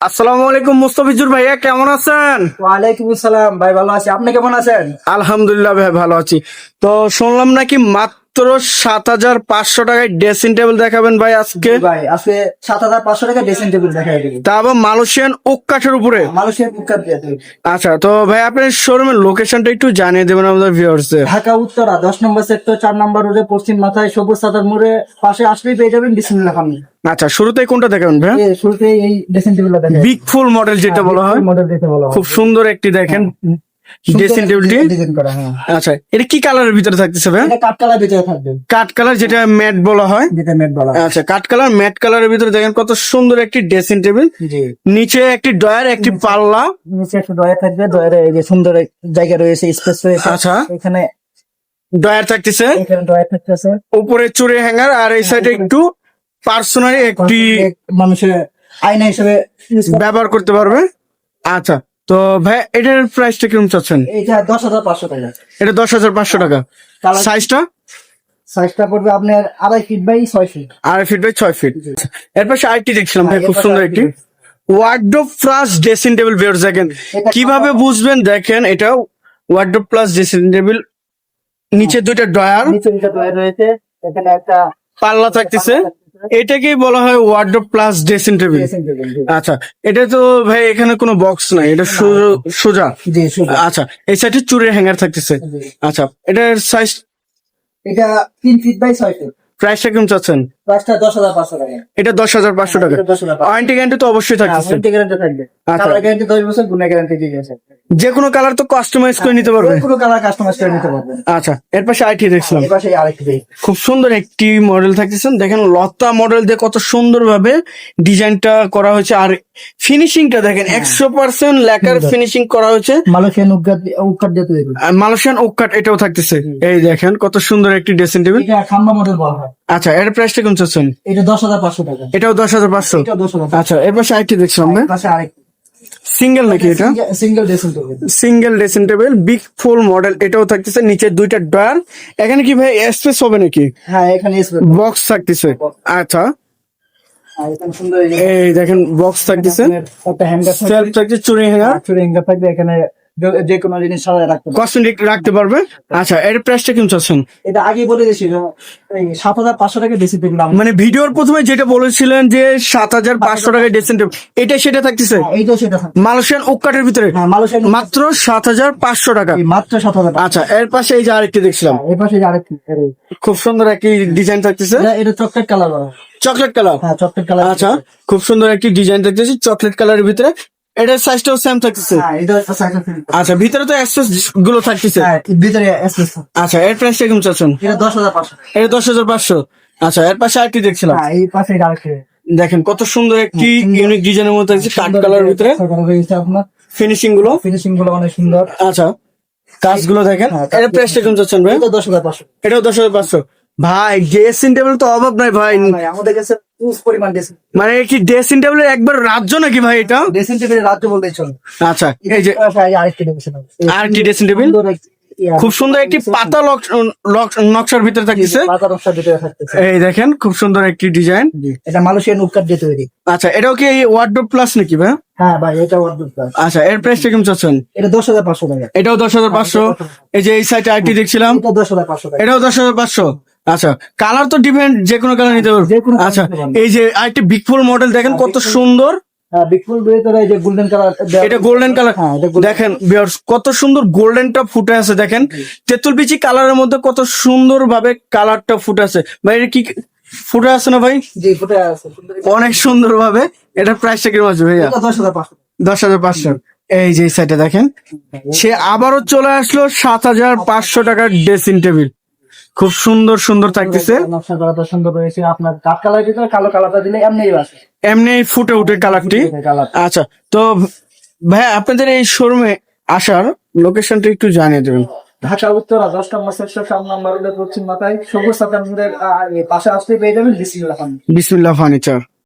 আসসালামু আলাইকুম মুস্তাফিজুর ভাইয়া কেমন আছেন? ওয়ালাইকুম আসসালাম ভাই ভালো আছি। আপনি কেমন আছেন? আলহামদুলিল্লাহ ভাই ভালো আছি। তো শুনলাম নাকি মাত্র সাত হাজার পাঁচশো টাকায় ড্রেসিং টেবিল দেখাবেন ভাই আজকে। ভাই আজকে সাত হাজার পাঁচশো টাকা ড্রেসিং টেবিল দেখাই আবার মালয়েশিয়ান ওক উপরে। মানুষের মুখার আচ্ছা তো ভাই আপনার শোরুমের লোকেশনটা একটু জানিয়ে দেবেন আমাদের ভিউয়ার্সদের ঢাকা উত্তরা দশ নম্বর সেক্টর চার নম্বর রোডে পশ্চিম মাথায় সবুজ সাদার মোড়ে পাশে আসলেই পেয়ে যাবেন বিসমিল্লাহ খান আচ্ছা শুরুতেই কোনটা দেখাবেন ভাই? শুরুতে এই ড্রেসিং টেবিলটা দেখেন বিগ ফুল মডেল যেটা বলা হয়। মডেল দিতে বলা হয়। খুব সুন্দর একটি দেখেন। ড্রেসিং টেবিলটি ডিজাইন করা হ্যাঁ। আচ্ছা এটা কি কালারের ভিতরে থাকতেছে ভাই এটা কাঠ কালার ভিতরে থাকবে। কাঠ কালার যেটা ম্যাট বলা হয়? যেটা নেট বলা হয়। আচ্ছা কালার ম্যাট কালারের ভিতরে দেখেন কত সুন্দর একটি ড্রেসিং টেবিল জি। নিচে একটি ডয়ার একটি পাল্লা। নিচে একটু থাকবে। দয়ারে এই যে সুন্দর জায়গা রয়েছে স্পেস রয়েছে। আচ্ছা। এখানে ডয়ার থাকতেছে। এখানে দয়া থাকতেছে। উপরে চুরি হ্যাঙ্গার আর এই সাইডে একটু পার্সোনালি একটি মানুষের আয়না হিসেবে ব্যবহার করতে পারবে। আচ্ছা তো ভাই এটার প্রাইসটা কীরকম চাচ্ছেন? এইটা দশ হাজার পাঁচশো টাকা। এটা দশ হাজার পাঁচশো টাকা। সাইজটা সাইজটা পড়বে আপনার আড়াই ফিট বাই ছয় ফিট আড়াই ফিট বাই ছয় ফিট এর পাশে আরেকটি দেখছিলাম ভাই হ্যাঁ, খুব সুন্দর একটি। ওয়ার্ডরোব প্লাস ড্রেসিং টেবিল বের দেখেন কীভাবে বুঝবেন? দেখেন এটা ওয়ার্ডরোব প্লাস ড্রেসিং টেবিল নিচে দুইটা ড্রয়ার নিচে দুটো ডয়ার রয়েছে। এখানে একটা পাল্লা থাকতেছে। এটাকেই বলা হয় ওয়ার্ডরোব প্লাস ড্রেসিং টেবিল। আচ্ছা এটা তো ভাই এখানে কোনো বক্স নাই এটা সোজা আচ্ছা এই সাইডে চুরের হ্যাঙ্গার থাকতেছে। আচ্ছা এটার সাইজ এটা তিন ফিট বাই ছয় ফিট প্রাইসটা কেমন চাচ্ছেন? প্রাইসটা দশ হাজার পাঁচশো টাকা। এটা দশ হাজার পাঁচশো টাকা। এটা হাজার পাঁচশো। ওয়ারেন্টি গ্যারান্টি তো অবশ্যই গ্যারান্টি থাকবে। আচ্ছা। গ্যারান্টি দশ বছর গুণা গ্যারান্টি দিয়ে আছে যে কোনো কালার তো কাস্টমাইজ করে নিতে পারবে। পুরো কালার কাস্টমাইজ করে নিতে পারবেন আচ্ছা এর পাশে আইটি দেখছিলাম। এই পাশে আরেকটি। খুব সুন্দর একটি মডেল থাকতেছেন দেখেন লতা মডেল দিয়ে কত সুন্দর ভাবে ডিজাইনটা করা হয়েছে। আর ফিনিশিংটা দেখেন একশো পার্সেন্ট লেকার ফিনিশিং করা হয়েছে। মালয়েশিয়ান উকার উকার দিয়ে তৈরি মালয়েশিয়ান ওকাট এটাও থাকতেছে। এই দেখেন কত সুন্দর একটি ড্রেসিং টেবিল এটা খাম্বা মডেল বলা হয়। আচ্ছা এর প্রাইসটা কেমন চাচ্ছেন? এটা দশ হাজার পাঁচশো টাকা। এটাও দশ হাজার পাঁচশো? আচ্ছা এর পাশে আরেকটি দেখছিলাম পাশে আরেকটি। সিঙ্গেল নাকি এটা? Single dressing table single dressing table big full model এটাও থাকতেছে নিচে দুইটা ড্রয়ার এখানে কি ভাই স্পেস হবে নাকি? হ্যাঁ এখানে স্পেস বক্স থাকতেছে। আচ্ছা। এই দেখেন বক্স থাকতেছে। একটা হ্যাঙ্গার সেলফ থাকছে চুরি হ্যাঙ্গার চুরি হ্যাঙ্গার থাকবে এখানে যে- কোনো জিনিস সাজায় রাখতে কসমেটিক রাখতে পারবে? আচ্ছা এর প্রাইসটা কেমন চাচ্ছেন? এটা আগে বলে সাত হাজার পাঁচশো টাকা হ্যাঁ, মানে ভিডিওর প্রথমে যেটা বলেছিলেন যে সাত হাজার পাঁচশো টাকায় ড্রেসিং টেবিল এটা সেটা থাকতেছে? এইটাও সেটা মালয়েশিয়ান ভিতরে? হ্যাঁ মালয়েশিয়ান মাত্র সাত হাজার পাঁচশো টাকা। মাত্র সাত হাজার আচ্ছা এর পাশে এই যে আরেকটি দেখছিলাম। এই পাশে যে আরেকটি খুব সুন্দর একটি ডিজাইন থাকতেছে। এটা চকলেট কালার চকলেট কালার হ্যাঁ চকলেট কালার আচ্ছা খুব সুন্দর একটি ডিজাইন থাকতেছে চকলেট কালারের ভিতরে। এটার সাইজটাও সেম থাকতেছে? হ্যাঁ ফিল আচ্ছা ভিতরে তো এক্সেসগুলো থাকতেছে। হ্যাঁ ভিতরে আচ্ছা এর প্রাইসটা কেমন চাচ্ছেন? এটা দশ হাজার পাঁচশো এটা দশ হাজার পাঁচশো। আচ্ছা এর পাশে আরেকটি দেখছিলাম। হ্যাঁ এই পাশে দেখেন কত সুন্দর একটি ইউনিক ডিজাইনের মধ্যে থাকছে কাঠ কালারের ভিতরে। আপনার। ফিনিশিংগুলো। ফিনিশিংগুলো অনেক সুন্দর। আচ্ছা কাজগুলো দেখেন। এর প্রাইসটা কেমন চাচ্ছেন ভাই? এটা দশ হাজার পাঁচশো। এটাও দশ হাজার পাঁচশো। ভাই ড্রেসিং টেবিল তো অভাব নাই ভাই। আমাদের কাছে পরিমাণ ড্রেসিং মানে কি ড্রেসিং টেবিল একবার রাজ্য নাকি ভাই এটা? ড্রেসিং টেবিল রাজ্য বলতেই চলে। আচ্ছা এই যে আরেকটি ড্রেসিং ড্রেসিং টেবিল খুব সুন্দর একটি পাতা নকশার ভিতরে থাকতেছে। পাতা নকশা ভিতরে থাকতেছে। এই দেখেন খুব সুন্দর একটি ডিজাইন এটা মালয়েশিয়ান উৎকার দিয়ে তৈরি। আচ্ছা এটাও কি ওয়ার্ডরোব প্লাস নাকি ভাই? হ্যাঁ ভাই এটা ওয়ার্ডরোব প্লাস আচ্ছা এর প্রাইসটা কেমন চাচ্ছেন? এটা দশ হাজার পাঁচশো টাকা। এটাও দশ হাজার পাঁচশো। এই যে এই সাইডে আইটি দেখছিলাম। এটা দশ হাজার পাঁচশো টাকা। এটাও দশ হাজার পাঁচশো। আচ্ছা কালার তো ডিপেন্ড যে কোনো কালার নিতে পারবে। আচ্ছা এই যে আরেকটি বিগ ফুল মডেল দেখেন কত সুন্দর। হ্যাঁ বিগফুল ভিতরে এই যে গোল্ডেন কালার এটা গোল্ডেন কালার হ্যাঁ দেখেন কত সুন্দর গোল্ডেনটা ফুটে আছে দেখেন। তেঁতুল বিচি কালারের মধ্যে কত সুন্দর ভাবে কালারটা ফুটে আছে। ভাই কি ফুটে আছে না ভাই? সুন্দর। অনেক সুন্দর ভাবে এটা প্রাইসটা কীরকম আছে ভাইয়া। দশ হাজার পাঁচশো। দশ হাজার পাঁচশো। এই যে সাইডে দেখেন। সে আবারও চলে আসলো সাত হাজার পাঁচশো টাকার ড্রেসিং টেবিল খুব সুন্দর সুন্দর থাকতেছে। নকশা করাটা সুন্দর রয়েছে আপনার কাঠ কালার ভিতরে কালো কালারটা দিলে এমনি আসে এমনি ফুটে উঠে কালারটি। কালার আচ্ছা তো ভাই আপনাদের এই শোরুমে আসার লোকেশনটা একটু জানিয়ে দেবেন। ঢাকা উত্তর দশ নম্বর সেকশন সাত নম্বর পশ্চিম মাথায়। সবুজ সাতানদের পাশে আসতে পেয়ে যাবেন বিসমিল্লাহ খান বিসমিল্লাহ ফার্নিচার।